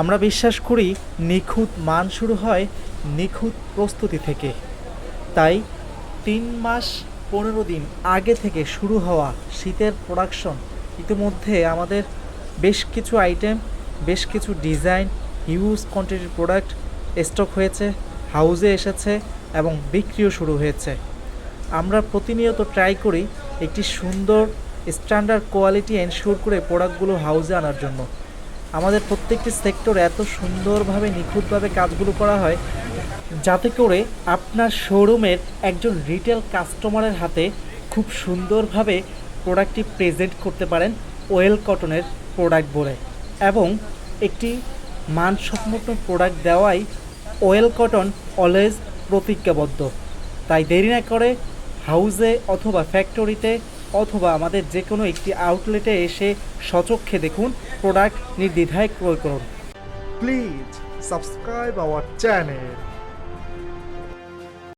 আমরা বিশ্বাস করি নিখুঁত মান শুরু হয় নিখুঁত প্রস্তুতি থেকে। তাই তিন মাস পনেরো দিন আগে থেকে শুরু হওয়া শীতের প্রোডাকশন ইতিমধ্যে আমাদের বেশ কিছু আইটেম বেশ কিছু ডিজাইন হিউজ কোয়ান্টিটির প্রোডাক্ট স্টক হয়েছে হাউজে এসেছে এবং বিক্রিও শুরু হয়েছে। আমরা প্রতিনিয়ত ট্রাই করি একটি সুন্দর স্ট্যান্ডার্ড কোয়ালিটি এনশিওর করে প্রোডাক্টগুলো হাউজে আনার জন্য। আমাদের প্রত্যেকটি সেক্টর এত সুন্দরভাবে, নিখুঁতভাবে কাজগুলো করা হয় যাতে করে আপনার শোরুমের একজন রিটেল কাস্টমারের হাতে খুব সুন্দরভাবে প্রোডাক্টটি প্রেজেন্ট করতে পারেন ওয়েল কটনের প্রোডাক্ট বলে। এবং একটি মানসম্মত প্রোডাক্ট দেওয়াই ওয়েল কটন অলওয়েজ প্রতিজ্ঞাবদ্ধ। তাই দেরি না করে হাউসে অথবা ফ্যাক্টরিতে অথবা আমাদের যে কোনো একটি আউটলেটে এসে সচক্ষে দেখুন প্রোডাক্ট নির্দ্বিধায় ক্রয় করুন। Please subscribe our channel.